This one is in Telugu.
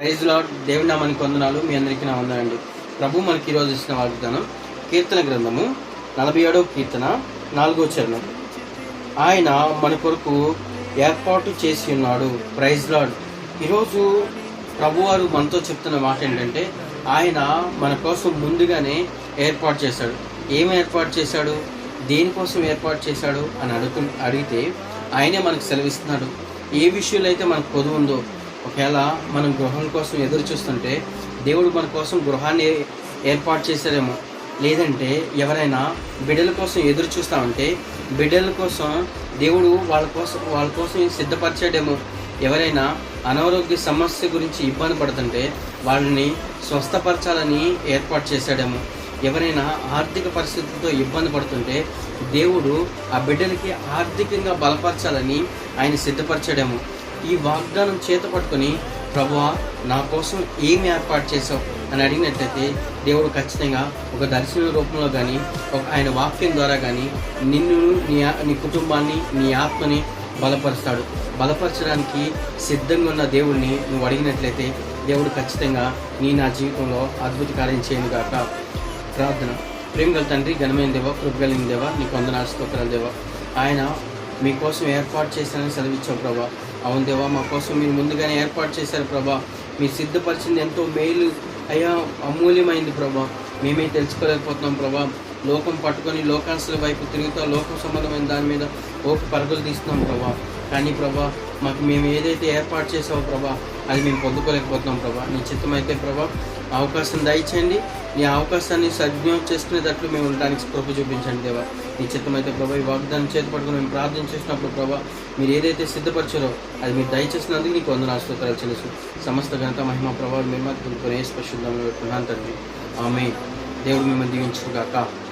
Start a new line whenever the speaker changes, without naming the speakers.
ప్రైజ్ లాడ్ దేవుని నామానికి వందనాలు. మీ అందరికీ నా వందనండి ప్రభు మనకి ఈరోజు ఇచ్చిన వాగ్దానం కీర్తన గ్రంథము నలభై ఏడవ కీర్తన నాలుగో చరణం. ఆయన మన కొరకు ఏర్పాటు చేసి ఉన్నాడు. Praise lord. ఈరోజు ప్రభువారు మనతో చెప్తున్న మాట ఏంటంటే ఆయన మన కోసం ముందుగానే ఏర్పాటు చేశాడు. ఏం ఏర్పాటు చేశాడు? దేనికోసం ఏర్పాటు చేశాడు అని అడుగు అడిగితే ఆయనే మనకు సెలవిస్తున్నాడు. ఏ విషయంలో అయితే మనకు పొదువు ఉందో ఒకవేళ మనం గృహం కోసం ఎదురు చూస్తుంటే దేవుడు మన కోసం గృహాన్ని ఏర్పాటు చేశారేమో. లేదంటే ఎవరైనా బిడ్డల కోసం ఎదురు చూస్తామంటే బిడ్డల కోసం దేవుడు వాళ్ళ కోసం వాళ్ళ కోసం సిద్ధపరిచాడేమో. ఎవరైనా అనారోగ్య సమస్య గురించి ఇబ్బంది పడుతుంటే వాళ్ళని స్వస్థపరచాలని ఏర్పాటు చేశాడేమో. ఎవరైనా ఆర్థిక పరిస్థితులతో ఇబ్బంది పడుతుంటే దేవుడు ఆ బిడ్డలకి ఆర్థికంగా బలపరచాలని ఆయన సిద్ధపరచాడేమో. ఈ వాగ్దానం చేత పట్టుకొని ప్రభువా నా కోసం ఏమి ఏర్పాటు చేసావు అని అడిగినట్లయితే దేవుడు ఖచ్చితంగా ఒక దర్శన రూపంలో కానీ ఒక ఆయన వాక్యం ద్వారా కానీ నిన్ను నీ నీ కుటుంబాన్ని నీ ఆత్మని బలపరుస్తాడు. బలపరచడానికి సిద్ధంగా ఉన్న దేవుడిని నువ్వు అడిగినట్లయితే దేవుడు ఖచ్చితంగా నీ నా జీవితంలో అద్భుత కార్యం చేయను గాక. ప్రార్థన. ప్రేమ గల తండ్రి ఘనమైన దేవ కృపగలిగిన దేవ నీకు వందనాలు స్తోత్రాలు దేవ. ఆయన మీకోసం ఏర్పాటు చేశానని సెలవిచ్చావు ప్రభా. అవును దేవా మా కోసం మీరు ముందుగానే ఏర్పాటు చేశారు ప్రభా. మీరు సిద్ధపరిచింది ఎంతో మేలు అయ్యా అమూల్యమైంది ప్రభా. మేమే తెలుసుకోలేకపోతున్నాం ప్రభా. లోకం పట్టుకొని లోకాంశల వైపు తిరుగుతా లోకం సంబంధమైన దాని మీద ఓపు పరుగులు తీస్తున్నాం ప్రభా. కానీ ప్రభా మాకు మేము ఏదైతే ఏర్పాటు చేసావో ప్రభా అది మేము పొందుకోలేకపోతున్నాం ప్రభా. నీ చిత్తమైతే ప్రభా అవకాశం దయచేయండి. నీ అవకాశాన్ని సద్వినియోగం చేసుకునేటట్లు మేము ఉండడానికి కృప చూపించండి దేవా. నీ చిత్తమైతే ప్రభా ఈ వాగ్దానం చేతి మేము ప్రార్థన చేసినప్పుడు ప్రభా మీరు ఏదైతే సిద్ధపరిచారో అది మీరు దయచేసినందుకు నీకు వందన ఆశ్రోతాలు తెలుసు సమస్త ఘనత మహిమ ప్రభావం మేము కొనుక్కునే స్పష్టంగా పెట్టుకున్నాను తండ్రి ఆమె దేవుడు మిమ్మల్ని దీవించుగాక